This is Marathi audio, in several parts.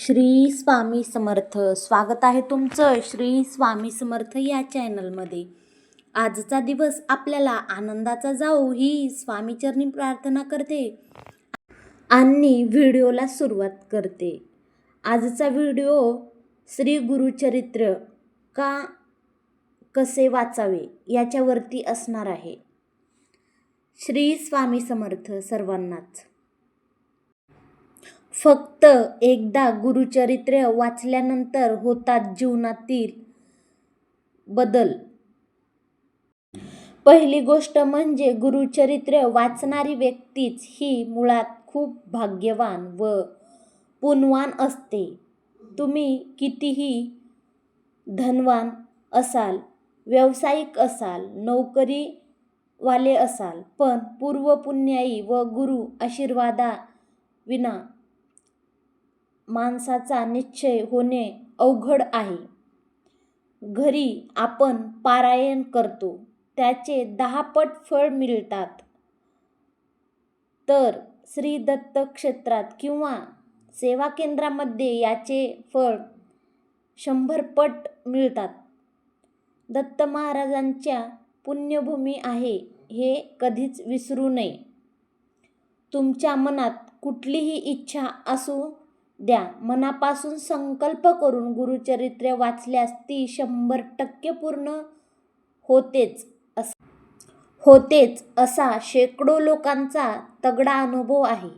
श्री स्वामी समर्थ. स्वागत आहे तुमचं श्री स्वामी समर्थ या चॅनलमध्ये. आजचा दिवस आपल्याला आनंदाचा जाऊ ही स्वामीचरणी प्रार्थना करते. आणि व्हिडिओला सुरुवात करते. आजचा व्हिडिओ श्री गुरुचरित्र का कसे वाचावे याच्यावरती असणार आहे. श्री स्वामी समर्थ सर्वांनाच. फक्त एकदा गुरुचरित्र वाचल्यानंतर होतात जीवनातील बदल. पहिली गोष्ट म्हणजे गुरुचरित्र वाचणारी व्यक्तीच ही मुळात खूप भाग्यवान व पुनवान असते. तुम्ही कितीही धनवान असाल व्यावसायिक असाल नोकरीवाले असाल पण पूर्वपुण्याई व गुरु आशीर्वादा विना माणसाचा निश्चय होणे अवघड आहे. घरी आपण पारायण करतो त्याचे दहापट फळ मिळतात. तर श्री दत्त क्षेत्रात किंवा सेवा केंद्रामध्ये याचे फळ शंभरपट मिळतात. दत्त महाराजांच्या पुण्यभूमी आहे हे कधीच विसरू नये. तुमच्या मनात कुठलीही इच्छा असू द्या. मनापासून संकल्प करून गुरुचरित्र वाचल्यास ती शंभर टक्के पूर्ण होतेच अस होतेच असा शेकडो लोकांचा तगडा अनुभव आहे.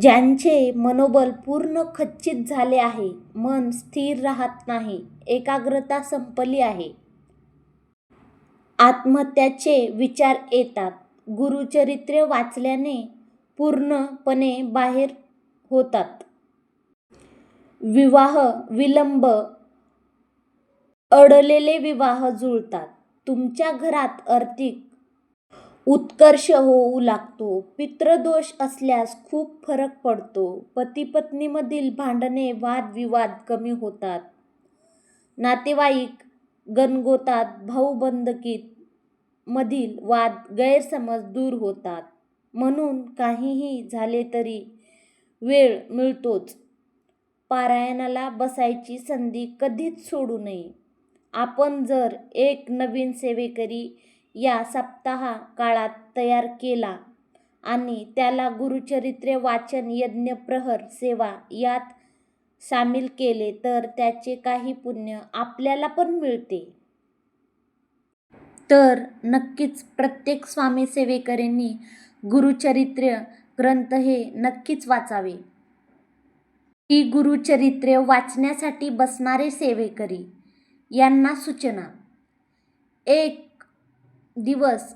ज्यांचे मनोबल पूर्ण खच्चित झाले आहे मन स्थिर राहत नाही एकाग्रता संपली आहे. आत्महत्याचे विचार येतात. गुरुचरित्र वाचल्याने पूर्णपणे बाहेर होतात. विवाह विलंब अडलेले विवाह जुळतात. तुमच्या घरात आर्थिक उत्कर्ष होऊ लागतो. पितृदोष असल्यास खूप फरक पडतो. पती पत्नीमधील भांडणे वादविवाद कमी होतात. नातेवाईक गणगोतात भाऊबंदकीत मधील वाद गैरसमज दूर होतात. म्हणून काहीही झाले तरी वेळ मिळतोच. पारायणाला बसायची संधी कधीच सोडू नये. आपण जर एक नवीन सेवेकरी या सप्ताह काळात तयार केला आणि त्याला गुरुचरित्र वाचन यज्ञ प्रहर सेवा यात सामील केले तर त्याचे काही पुण्य आपल्याला पण मिळते. तर नक्कीच प्रत्येक स्वामी सेवेकरींनी गुरुचरित्र ग्रंथ हे नक्कीच वाचावे. ही गुरुचरित्रे वाचण्यासाठी बसणारे सेवेकरी यांना सूचना. एक दिवस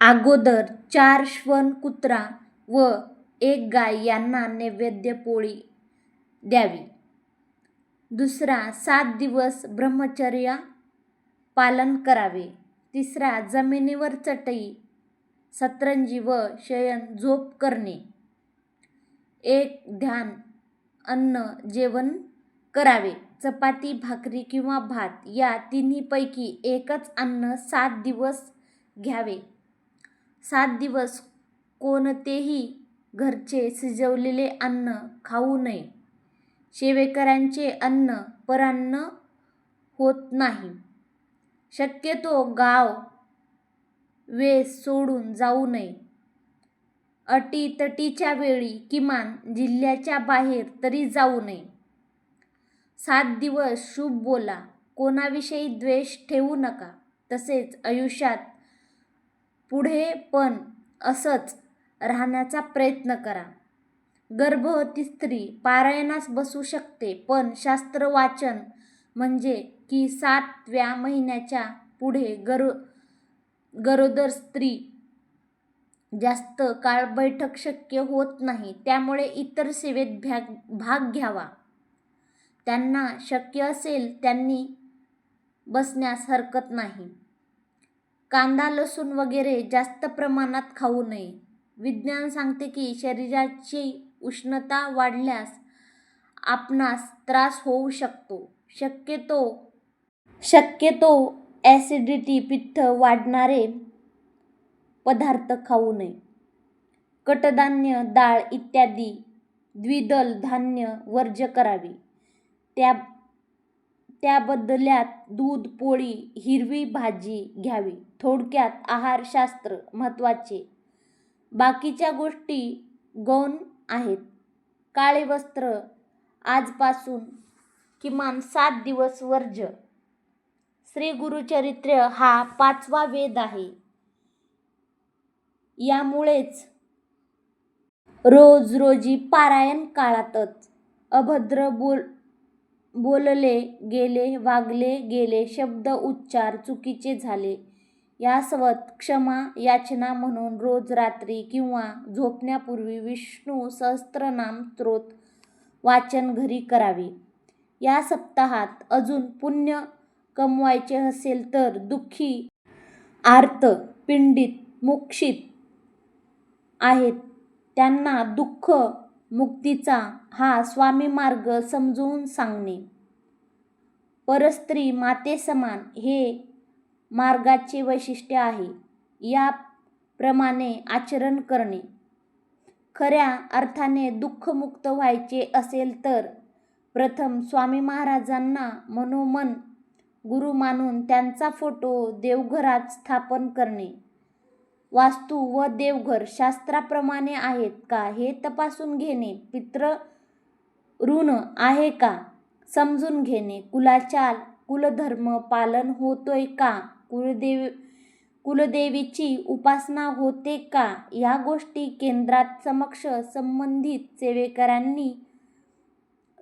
अगोदर चार श्वन कुत्रा व एक गाय यांना नैवेद्य पोळी द्यावी. दुसरा सात दिवस ब्रह्मचर्य पालन करावे. तिसरा जमिनीवर चटई सतरंजी व शयन झोप करणे. एक ध्यान अन्न जेवण करावे. चपाती भाकरी किंवा भात या तिन्हीपैकी एकच अन्न सात दिवस घ्यावे. सात दिवस कोणतेही घरचे शिजवलेले अन्न खाऊ नये. शेवेकऱ्यांचे अन्न परान्न होत नाही. शक्यतो गाव वेस सोडून जाऊ नये. अटीतटीच्या वेळी किमान जिल्ह्याच्या बाहेर तरी जाऊ नये. सात दिवस शुभ बोला कोणाविषयी द्वेष ठेवू नका. तसेच आयुष्यात पुढे पण असंच राहण्याचा प्रयत्न करा. गर्भवती स्त्री पारायणास बसू शकते पण शास्त्र वाचन म्हणजे की सातव्या महिन्याच्या पुढे गरो गरोदर स्त्री जास्त काळ बैठक शक्य होत नाही त्यामुळे इतर सेवेत भ्याग भाग घ्यावा. त्यांना शक्य असेल त्यांनी बसण्यास हरकत नाही. कांदा लसूण वगैरे जास्त प्रमाणात खाऊ नये. विज्ञान सांगते की शरीराची उष्णता वाढल्यास आपणास त्रास होऊ शकतो. शक्यतो शक्यतो ॲसिडिटी पित्त वाढणारे पदार्थ खाऊ नये. कडधान्य डाळ इत्यादी द्विदल धान्य वर्ज्य करावी. त्या त्या बदल्यात दूध पोळी हिरवी भाजी घ्यावी. थोडक्यात आहारशास्त्र महत्त्वाचे. बाकीच्या गोष्टी गौण आहेत. काळे वस्त्र आजपासून किमान सात दिवस वर्ज्य श्री गुरुचरित्र हा पाचवा वेद आहे. यामुळेच रोज रोजी पारायण काळातच अभद्र बोल बोलले गेले वागले गेले शब्द उच्चार चुकीचे झाले. यासवत क्षमा याचना म्हणून रोज रात्री किंवा झोपण्यापूर्वी विष्णू सहस्त्रनाम स्त्रोत वाचन घरी करावे. या सप्ताहात अजून पुण्य कमवायचे असेल तर दुःखी आर्त पिंडित मुक्षित आहेत. त्यांना दुःख मुक्तीचा हा स्वामी मार्ग समजवून सांगणे. परस्त्री मातेसमान हे मार्गाचे वैशिष्ट्य आहे. याप्रमाणे आचरण करणे. खऱ्या अर्थाने दुःखमुक्त व्हायचे असेल तर प्रथम स्वामी महाराजांना मनोमन गुरु मानून त्यांचा फोटो देवघरात स्थापन करणे. वास्तू व देवघर शास्त्राप्रमाणे आहेत का हे तपासून घेणे पित्र ऋण आहे का? समजून घेणे. कुलाचार कुलधर्म पालन होतोय का? कुलदेव कुलदेवीची उपासना होते का? या गोष्टी केंद्रात समक्ष संबंधित सेवेकरांनी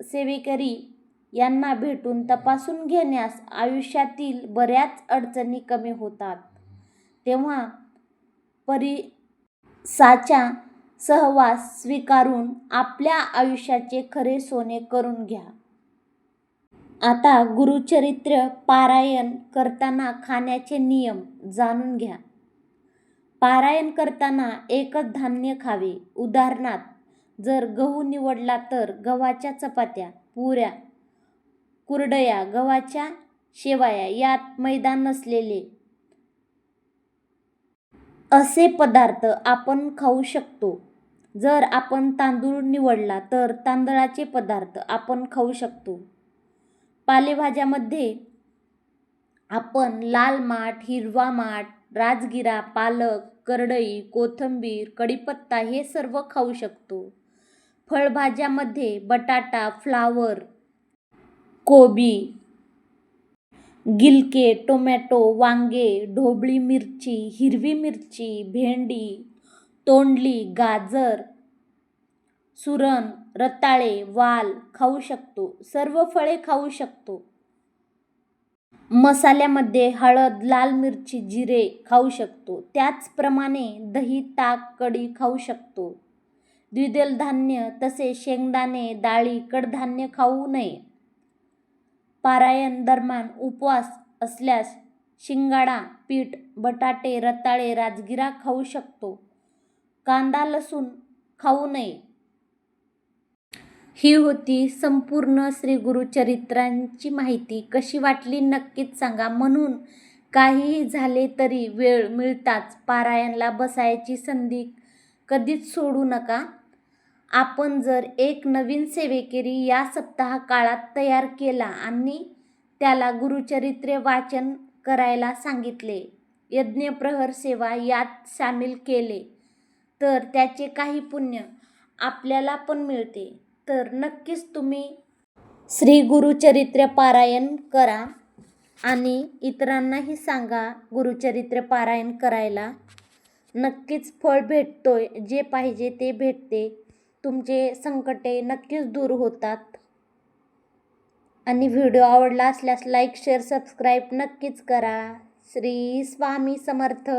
सेवेकरी यांना भेटून तपासून घेण्यास आयुष्यातील बऱ्याच अडचणी कमी होतात. तेव्हा परिसाच्या सहवास स्वीकारून आपल्या आयुष्याचे खरे सोने करून घ्या. आता गुरुचरित्र पारायण करताना खाण्याचे नियम जाणून घ्या. पारायण करताना एकच धान्य खावे. उदाहरणार्थ जर गहू निवडला तर गव्हाच्या चपात्या पुऱ्या कुरडया गव्हाच्या शेवाया यात मैदा नसलेले. असे पदार्थ आपण खाऊ शकतो. जर आपण तांदूळ निवडला तर तांदळाचे पदार्थ आपण खाऊ शकतो. पालेभाज्यामध्ये आपण लाल माठ हिरवा माठ राजगिरा पालक करडई कोथिंबीर कढीपत्ता हे सर्व खाऊ शकतो. फळभाज्यामध्ये बटाटा फ्लावर कोबी गिलके टोमॅटो वांगे ढोबळी मिरची हिरवी मिरची भेंडी तोंडली गाजर सुरण रताळे वाल खाऊ शकतो. सर्व फळे खाऊ शकतो. मसाल्यामध्ये हळद लाल मिरची जिरे खाऊ शकतो. त्याचप्रमाणे दही ताक कढी खाऊ शकतो. द्विदल धान्य तसे शेंगदाणे डाळी कडधान्य खाऊ नये. पारायण दरम्यान उपवास असल्यास शिंगाडा पीठ बटाटे रताळे राजगिरा खाऊ शकतो. कांदा लसूण खाऊ नये. ही होती संपूर्ण श्रीगुरुचरित्रांची माहिती. कशी वाटली नक्कीच सांगा. म्हणून काहीही झाले तरी वेळ मिळताच पारायणला बसायची संधी कधीच सोडू नका. आपण जर एक नवीन सेवेकरी या सप्ताह काळात तयार केला आणि त्याला गुरुचरित्रे वाचन करायला सांगितले यज्ञप्रहर सेवा यात सामील केले तर त्याचे काही पुण्य आपल्याला पण मिळते. तर नक्कीच तुम्ही श्री गुरुचरित्र पारायण करा आणि इतरांनाही सांगा गुरुचरित्र पारायण करायला. नक्कीच फळ भेटतोय जे पाहिजे ते भेटते. तुमचे संकटे नक्कीच दूर होतात. आणि व्हिडिओ आवडला असल्यास लाईक शेअर सबस्क्राईब नक्कीच करा. श्री स्वामी समर्थ.